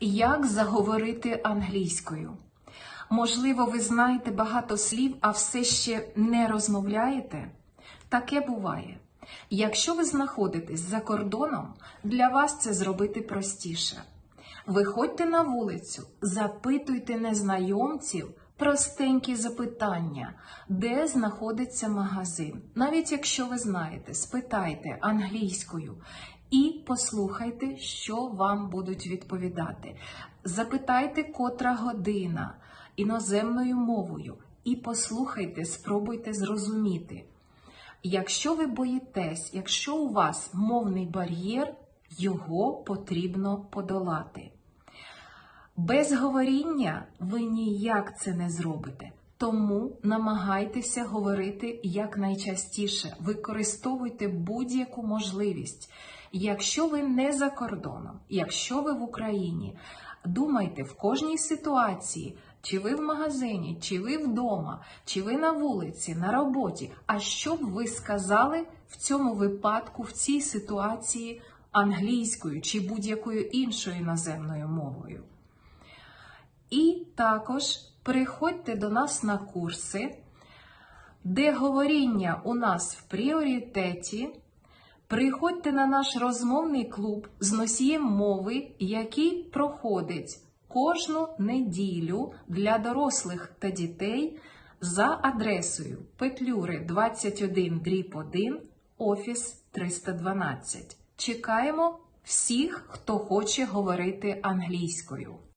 Як заговорити англійською? Можливо, ви знаєте багато слів, а все ще не розмовляєте? Таке буває. Якщо ви знаходитесь за кордоном, для вас це зробити простіше. Виходьте на вулицю, запитуйте незнайомців простенькі запитання, де знаходиться магазин. Навіть якщо ви знаєте, спитайте англійською і послухайте, що вам будуть відповідати. Запитайте, котра година іноземною мовою, і послухайте, спробуйте зрозуміти. Якщо ви боїтесь, якщо у вас мовний бар'єр, його потрібно подолати. Без говоріння ви ніяк це не зробите. Тому намагайтеся говорити якнайчастіше, використовуйте будь-яку можливість. Якщо ви не за кордоном, якщо ви в Україні, думайте в кожній ситуації, чи ви в магазині, чи ви вдома, чи ви на вулиці, на роботі. А що б ви сказали в цьому випадку, в цій ситуації англійською чи будь-якою іншою іноземною мовою? І також приходьте до нас на курси, де говоріння у нас в пріоритеті. Приходьте на наш розмовний клуб з носієм мови, який проходить кожну неділю для дорослих та дітей за адресою Петлюри 21 дріб 1, офіс 312. Чекаємо всіх, хто хоче говорити англійською.